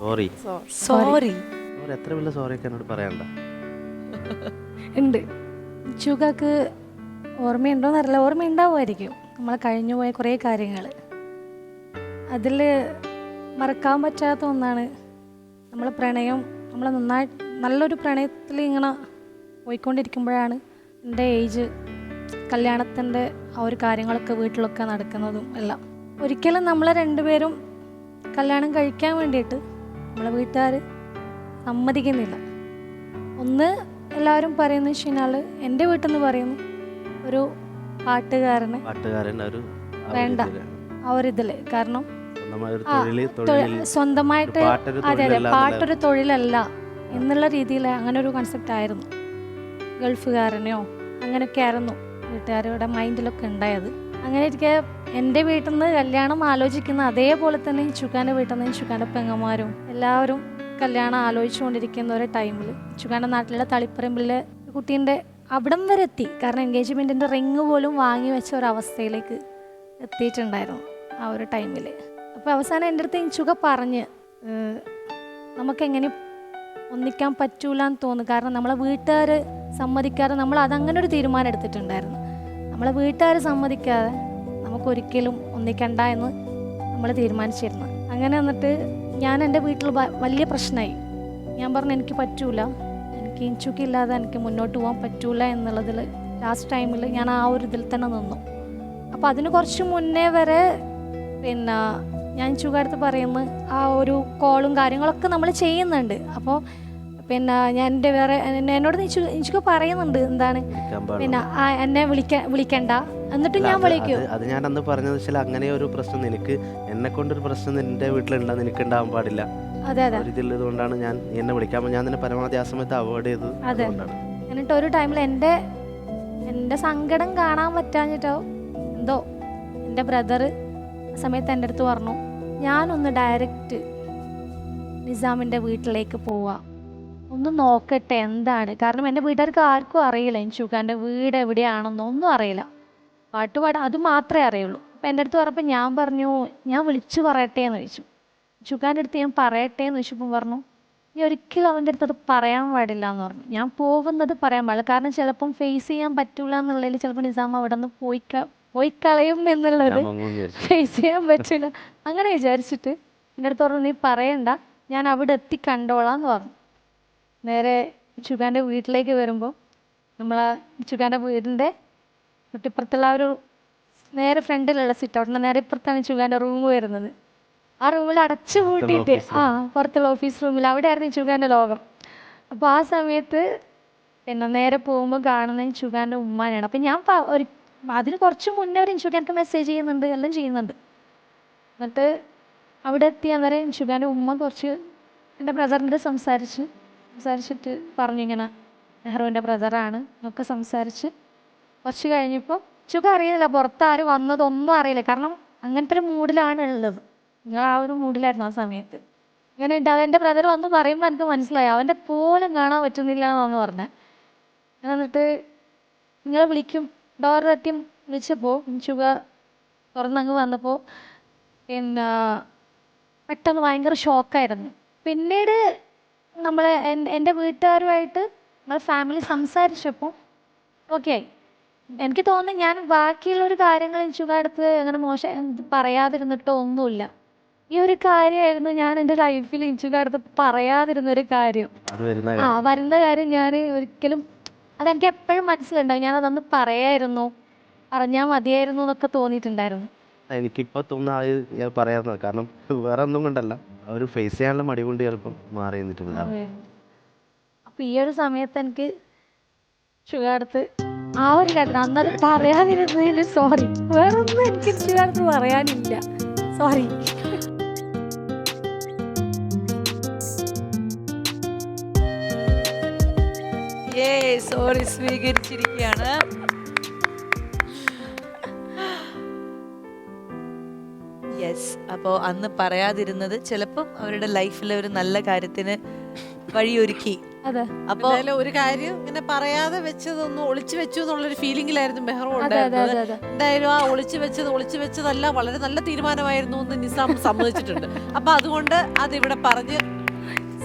Sorry sorry sorry sorry എത്ര വലിയ സോറിയൊക്കെ എന്നോട് പറയണ്ട ഉണ്ട്. ചുഗക്ക് ഓർമ്മയുണ്ടോന്ന് അറിയില്ല. ഓർമ്മയുണ്ടാവുമായിരിക്കും. നമ്മൾ കഴിഞ്ഞു പോയ കുറേ കാര്യങ്ങൾ അതിൽ മറക്കാൻ പറ്റാത്ത ഒന്നാണ് നമ്മൾ പ്രണയം. നമ്മൾ നന്നായി നല്ലൊരു പ്രണയത്തിൽ ഇങ്ങനെ പോയിക്കൊണ്ടിരിക്കുമ്പോഴാണ് എന്റെ ഏജ് കല്യാണത്തിന്റെ ആ ഒരു കാര്യങ്ങളൊക്കെ വീട്ടിലൊക്കെ നടക്കുന്നതും എല്ലാം. ഒരിക്കലും നമ്മളെ രണ്ടുപേരും കല്യാണം കഴിക്കാൻ വേണ്ടിയിട്ട് നമ്മളെ വീട്ടുകാർ സമ്മതിക്കുന്നില്ല. ഒന്ന് എല്ലാവരും പറയുന്നത് വെച്ച് കഴിഞ്ഞാൽ എന്റെ വീട്ടിൽ നിന്ന് പറയുന്നു ഒരു പാട്ടുകാരനെ പാട്ടുകാരൻ ഒരു വേണ്ട. ആ ഒരു ഇതിൽ കാരണം സ്വന്തമായിട്ട് അതെ അതെ പാട്ടൊരു തൊഴിലല്ല എന്നുള്ള രീതിയിൽ അങ്ങനെ ഒരു കൺസെപ്റ്റ് ആയിരുന്നു. ഗൾഫുകാരനെയോ അങ്ങനെയൊക്കെ ആയിരുന്നു വീട്ടുകാരുടെ മൈൻഡിലൊക്കെ ഉണ്ടായത്. അങ്ങനെ ഇരിക്കെ എന്റെ വീട്ടിൽ നിന്ന് കല്യാണം ആലോചിക്കുന്ന അതേപോലെ തന്നെ ചുക്കാന്റെ വീട്ടിൽ നിന്ന് ചുക്കാന്റെ പെങ്ങന്മാരും എല്ലാവരും കല്യാണം ആലോചിച്ചുകൊണ്ടിരിക്കുന്ന ഒരു ടൈമിൽ ചുക്കാന്റെ നാട്ടിലുള്ള തളിപ്പറമ്പിലെ കുട്ടീന്റെ അവിടം വരെ എത്തി. കാരണം എൻഗേജ്മെന്റിന്റെ റിങ് പോലും വാങ്ങി വെച്ച ഒരവസ്ഥയിലേക്ക് എത്തിയിട്ടുണ്ടായിരുന്നു ആ ഒരു ടൈമിൽ അപ്പോൾ അവസാനം എന്റെ അടുത്ത് ഇൻചുക പറഞ്ഞ് നമുക്ക് നമുക്കെങ്ങനെ ഒന്നിക്കാൻ പറ്റൂല എന്ന് തോന്നുന്നു. കാരണം നമ്മളെ വീട്ടുകാർ സമ്മതിക്കാതെ നമ്മൾ അതങ്ങനെ ഒരു തീരുമാനം എടുത്തിട്ടുണ്ടായിരുന്നു. നമ്മളെ വീട്ടുകാർ സമ്മതിക്കാതെ നമുക്കൊരിക്കലും ഒന്നിക്കണ്ട എന്ന് നമ്മൾ തീരുമാനിച്ചിരുന്നു. അങ്ങനെ എന്നിട്ട് ഞാൻ എന്റെ വീട്ടിൽ വലിയ പ്രശ്നമായി. ഞാൻ പറഞ്ഞു എനിക്ക് പറ്റൂല. എനിക്ക് ഇൻചുക്കില്ലാതെ എനിക്ക് മുന്നോട്ട് പോകാൻ പറ്റൂല എന്നുള്ളതിൽ ലാസ്റ്റ് ടൈമിൽ ഞാൻ ആ ഒരു ഇതിൽ തന്നെ നിന്നു. അപ്പോൾ അതിന് കുറച്ച് മുന്നേ വരെ പിന്നെ ഞാൻ ചുകാരത്ത് പറയുന്നു ആ ഒരു കോളും കാര്യങ്ങളൊക്കെ നമ്മൾ ചെയ്യുന്നുണ്ട്. അപ്പോൾ പിന്നെ ഞാൻ എന്റെ വേറെ എന്നെ- എന്നോട് ഇഞ്ചുക പറയുന്നുണ്ട് എന്താണ്. പിന്നെ എന്നെ വിളിക്കാൻ വിളിക്കണ്ട. എന്നിട്ട് ഞാൻ വിളിക്കും. അത് ഞാൻ അന്ന് പറഞ്ഞത് വെച്ചാൽ അങ്ങനെ ഒരു പ്രശ്നം നിനക്ക് എന്നെ കൊണ്ടൊരു പ്രശ്നം നിന്റെ വീട്ടിലുണ്ടാ നിനക്ക് ഉണ്ടാവാൻ പാടില്ല. അതെ അതെ. ഇതിലുള്ളതുകൊണ്ടാണ് കൊണ്ടാണ് ഞാൻ എന്നെ വിളിക്കാൻ ഞാൻ നിന്നെ പരമാവധി ആ സമയത്ത് അവോയ്ഡ് ചെയ്തത് അതെ. എന്നിട്ട് ഒരു ടൈമിൽ എന്റെ എന്റെ സങ്കടം കാണാൻ പറ്റാഞ്ഞിട്ടോ എന്തോ എന്റെ ബ്രദർ സമയത്ത് എന്റെ അടുത്ത് പറഞ്ഞു ഞാനൊന്ന് ഡയറക്റ്റ് നിസാമിന്റെ വീട്ടിലേക്ക് പോവാം. ഒന്ന് നോക്കട്ടെ എന്താണ്? കാരണം എന്റെ വീട്ടുകാർക്ക് ആർക്കും അറിയില്ല. ഇൻഷുഖാന്റെ വീട് എവിടെയാണെന്നോ ഒന്നും അറിയില്ല. പാട്ട് പാടാൻ അത് മാത്രമേ അറിയുള്ളൂ. അപ്പം എന്റെ അടുത്ത് പറഞ്ഞപ്പോൾ ഞാൻ പറഞ്ഞു ഞാൻ വിളിച്ചു പറയട്ടെ എന്ന് ചോദിച്ചു. ഷുഖാന്റെ അടുത്ത് ഞാൻ പറയട്ടെ എന്ന് ചോദിച്ചപ്പോൾ പറഞ്ഞു നീ ഒരിക്കലും അവന്റെ അടുത്ത് അത് പറയാൻ പാടില്ല എന്ന് പറഞ്ഞു. ഞാൻ പോകുന്നത് പറയാൻ പാടില്ല. കാരണം ചിലപ്പം ഫേസ് ചെയ്യാൻ പറ്റില്ല എന്നുള്ളതിൽ ചിലപ്പോൾ നിസാം അവിടെ നിന്ന് പോയി പോയി കളയും എന്നുള്ളത്. ഫേസ് ചെയ്യാൻ പറ്റില്ല അങ്ങനെ വിചാരിച്ചിട്ട് എന്റെ അടുത്ത് പറഞ്ഞു നീ പറയണ്ട. ഞാൻ അവിടെ എത്തി കണ്ടോളാം എന്ന് പറഞ്ഞു. നേരെ ചുഗാന്റെ വീട്ടിലേക്ക് വരുമ്പോൾ നമ്മളെ ചുഗാന്റെ വീടിന്റെ തൊട്ടിപ്പുറത്തുള്ള ആ ഒരു നേരെ ഫ്രണ്ടിലുള്ള സിറ്റ് ഔട്ടിന്റെ നേരെ ഇപ്പുറത്താണ് ചുഗാന്റെ റൂം വരുന്നത്. ആ റൂമിൽ അടച്ചു പൂട്ടിയിട്ട് ആ പുറത്തുള്ള ഓഫീസ് റൂമിൽ അവിടെ ആയിരുന്നു ചുഗാന്റെ ലോകം. അപ്പോൾ ആ സമയത്ത് പിന്നെ നേരെ പോകുമ്പോൾ കാണുന്ന ചുഗാന്റെ ഉമ്മാനാണ് അപ്പം ഞാൻ ഒരു അതിന് കുറച്ച് മുന്നേ ഒരു ഇൻഷുഗാൻക്ക് മെസ്സേജ് ചെയ്യുന്നുണ്ട് എല്ലാം ചെയ്യുന്നുണ്ട്. എന്നിട്ട് അവിടെ എത്തിയ അന്നേരം ഇൻഷുഗാന്റെ ഉമ്മ കുറച്ച് എന്റെ ബ്രദറിന്റെ സംസാരിച്ച് സംസാരിച്ചിട്ട് പറഞ്ഞു ഇങ്ങനെ നെഹ്റുവിന്റെ ബ്രദറാണ് എന്നൊക്കെ സംസാരിച്ച് കുറച്ച് കഴിഞ്ഞപ്പോൾ ചുഖം അറിയുന്നില്ല. പുറത്ത് ആരും വന്നതൊന്നും അറിയില്ല. കാരണം അങ്ങനത്തെ ഒരു മൂഡിലാണ് ഉള്ളത്. നിങ്ങൾ ആ ഒരു മൂഡിലായിരുന്നു ആ സമയത്ത്. ഇങ്ങനെ ഉണ്ടാവും എന്റെ ബ്രദർ വന്ന് പറയുമ്പോൾ എനിക്ക് മനസ്സിലായി. അവന്റെ പോലും കാണാൻ പറ്റുന്നില്ല എന്നാണ് പറഞ്ഞത് എന്നിട്ട് നിങ്ങളെ വിളിക്കും. ഡോർ തട്ടി വിളിച്ചപ്പോൾ ചുക തുറന്നങ്ങ് വന്നപ്പോൾ പിന്നെ പെട്ടെന്ന് ഭയങ്കര ഷോക്കായിരുന്നു പിന്നീട് നമ്മളെ എൻ- എന്റെ വീട്ടുകാരുമായിട്ട് നമ്മളെ ഫാമിലി സംസാരിച്ചപ്പോൾ ഓക്കെ ആയി. എനിക്ക് തോന്നുന്നു ഞാൻ ബാക്കിയുള്ള ഒരു കാര്യങ്ങൾ ഇൻഷുക അടുത്ത് അങ്ങനെ മോശം പറയാതിരുന്നിട്ടോ ഒന്നുമില്ല. ഈ ഒരു കാര്യമായിരുന്നു ഞാൻ എന്റെ ലൈഫിൽ ഇൻഷുക അടുത്ത് പറയാതിരുന്ന ഒരു കാര്യം. ആ വരുന്ന കാര്യം ഞാൻ ഒരിക്കലും അതെനിക്ക് എപ്പോഴും മനസ്സിലുണ്ടാവും. ഞാൻ അതൊന്ന് പറയായിരുന്നു. പറഞ്ഞാൽ മതിയായിരുന്നു എന്നൊക്കെ തോന്നിയിട്ടുണ്ടായിരുന്നു. എനിക്കിപ്പോ തോന്നുന്ന ആ ഒരു ഞാൻ പറയാറുള്ളത് കാരണം വേറെ ഒന്നും കൊണ്ടല്ല. ആ ഒരു ഫേസ് ചെയ്യാനുള്ള മടി കൊണ്ട് ചിലപ്പം മാറി നിന്നിട്ടുണ്ട് അപ്പൊ ഈ ഒരു സമയത്ത് എനിക്ക് ഷുഗർ അടുത്ത് ആ ഒരു കാര്യം അന്നത് പറയാതിരുന്നതിന് സോറി വേറെ ഒന്നും എനിക്ക് ഷുഗർ പറയാനില്ല. സോറി സോറി സ്വീകരിച്ചിരിക്കുകയാണ്. അപ്പോൾ അന്ന് പറയാതിരുന്നത് ചിലപ്പം അവരുടെ ലൈഫിലെ ഒരു നല്ല കാര്യത്തിന് വഴിയൊരുക്കി. അതെ. അപ്പൊ എന്തായാലും ഒരു കാര്യം ഇങ്ങനെ പറയാതെ വെച്ചതൊന്നും ഒളിച്ചു വെച്ചു എന്നുള്ളൊരു ഫീലിംഗിലായിരുന്നു ബെഹ്റോ ഉണ്ടായിരുന്നത്. അതെ അതെ. എന്തായാലും ആ ഒളിച്ചു വെച്ചത് ഒളിച്ചു വെച്ചതല്ല വളരെ നല്ല തീരുമാനമായിരുന്നു എന്ന് നിസാം സമ്മതിച്ചിട്ടുണ്ട്. അപ്പൊ അതുകൊണ്ട് അതിവിടെ പറഞ്ഞ്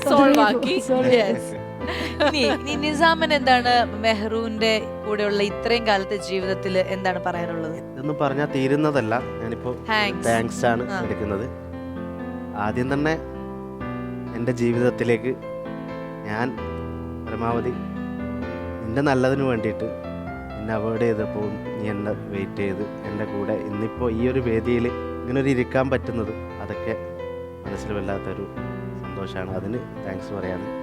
സോൾവ് ആക്കി. Sorry. ഇനി നിസാമൻ എന്താണ് മെഹ്റൂന്റെ കൂടെയുള്ള ഇത്രയും കാലത്തെ ജീവിതത്തിൽ എന്താണ് പറയാനുള്ളത്? ഇതൊന്നും പറഞ്ഞാൽ തീരുന്നതല്ല. ഞാനിപ്പോ താങ്ക്സ് ആണ്. എടുക്കുന്നത്. ആദ്യം തന്നെ എന്റെ ജീവിതത്തിലേക്ക് ഞാൻ പരമാവധി നിന്റെ നല്ലതിന് വേണ്ടിയിട്ട് എന്നെ അവോയ്ഡ് ചെയ്തപ്പോൾ നീ എന്നെ വെയിറ്റ് ചെയ്ത് എന്റെ കൂടെ ഇന്നിപ്പോൾ ഈ ഒരു വേദിയിൽ ഇങ്ങനെ ഒരു ഇരിക്കാൻ പറ്റുന്നത് അതൊക്കെ മനസ്സിൽ വല്ലാത്തൊരു സന്തോഷമാണ് അതിന് താങ്ക്സ് പറയാണ്.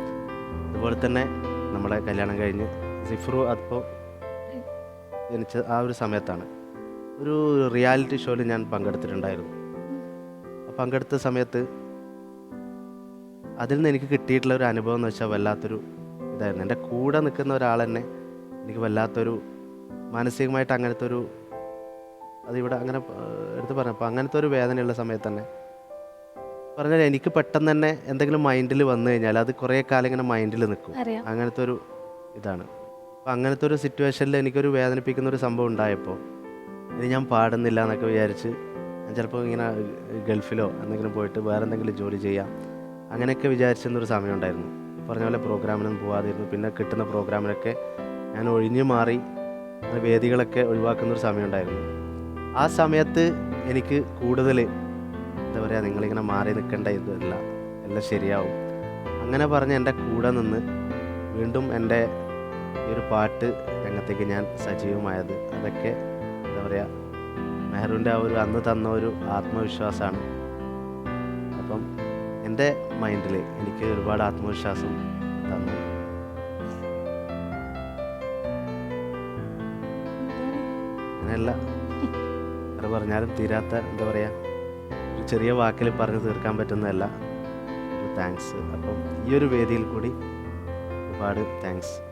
അതുപോലെ തന്നെ നമ്മളെ കല്യാണം കഴിഞ്ഞ് സിഫ്രു അപ്പോൾ ജനിച്ച ആ ഒരു സമയത്താണ്. ഒരു റിയാലിറ്റി ഷോയിൽ ഞാൻ പങ്കെടുത്തിട്ടുണ്ടായിരുന്നു. പങ്കെടുത്ത സമയത്ത് അതിൽ നിന്ന് എനിക്ക് കിട്ടിയിട്ടുള്ള ഒരു അനുഭവം എന്ന് വെച്ചാൽ വല്ലാത്തൊരു ഇതായിരുന്നു. എന്റെ കൂടെ നിൽക്കുന്ന ഒരാൾ തന്നെ എനിക്ക് വല്ലാത്തൊരു മാനസികമായിട്ട് അങ്ങനത്തെ ഒരു അതിവിടെ അങ്ങനെ എടുത്ത് പറഞ്ഞപ്പോൾ അങ്ങനത്തെ ഒരു വേദനയുള്ള സമയത്ത് തന്നെ പറഞ്ഞാൽ എനിക്ക് പെട്ടെന്ന് തന്നെ എന്തെങ്കിലും മൈൻഡിൽ വന്നു കഴിഞ്ഞാൽ അത് കുറേ കാലം ഇങ്ങനെ മൈൻഡിൽ നിൽക്കും അറിയാം. അങ്ങനത്തെ ഒരു ഇതാണ്. അപ്പം അങ്ങനത്തെ ഒരു സിറ്റുവേഷനിൽ എനിക്കൊരു വേദനിപ്പിക്കുന്ന ഒരു സംഭവം ഉണ്ടായപ്പോൾ ഇനി ഞാൻ പാടുന്നില്ല എന്നൊക്കെ വിചാരിച്ച് ഞാൻ ചിലപ്പോൾ ഇങ്ങനെ ഗൾഫിലോ എന്തെങ്കിലും പോയിട്ട് വേറെ എന്തെങ്കിലും ജോലി ചെയ്യാം അങ്ങനെയൊക്കെ വിചാരിച്ചിരുന്നൊരു സമയം ഉണ്ടായിരുന്നു. ഈ പറഞ്ഞ പോലെ പ്രോഗ്രാമിനൊന്നും പോകാതിരുന്നു പിന്നെ കിട്ടുന്ന പ്രോഗ്രാമിനൊക്കെ ഞാൻ ഒഴിഞ്ഞു മാറി അങ്ങനെ വേദികളൊക്കെ ഒഴിവാക്കുന്നൊരു സമയം ഉണ്ടായിരുന്നു. ആ സമയത്ത് എനിക്ക് കൂടുതൽ എന്താ പറയുക നിങ്ങളിങ്ങനെ മാറി നിൽക്കേണ്ട ഇതല്ല എല്ലാം ശരിയാവും. അങ്ങനെ പറഞ്ഞ് എന്റെ കൂടെ നിന്ന് വീണ്ടും എന്റെ ഈ ഒരു പാട്ട് രംഗത്തേക്ക് ഞാൻ സജീവമായത്. അതൊക്കെ എന്താ പറയുക മെഹ്റുവിന്റെ ആ ഒരു അന്ന് തന്ന ഒരു ആത്മവിശ്വാസമാണ്. അപ്പം എന്റെ മൈൻഡിൽ എനിക്ക് ഒരുപാട് ആത്മവിശ്വാസം തന്നു. അങ്ങനെയല്ല അത് പറഞ്ഞാലും തീരാത്ത എന്താ പറയുക ചെറിയ വാക്കിൽ പറഞ്ഞു തീർക്കാൻ പറ്റുന്നതല്ല. താങ്ക്സ് അപ്പം ഈ ഒരു വേദിയിൽ കൂടി ഒരുപാട് താങ്ക്സ്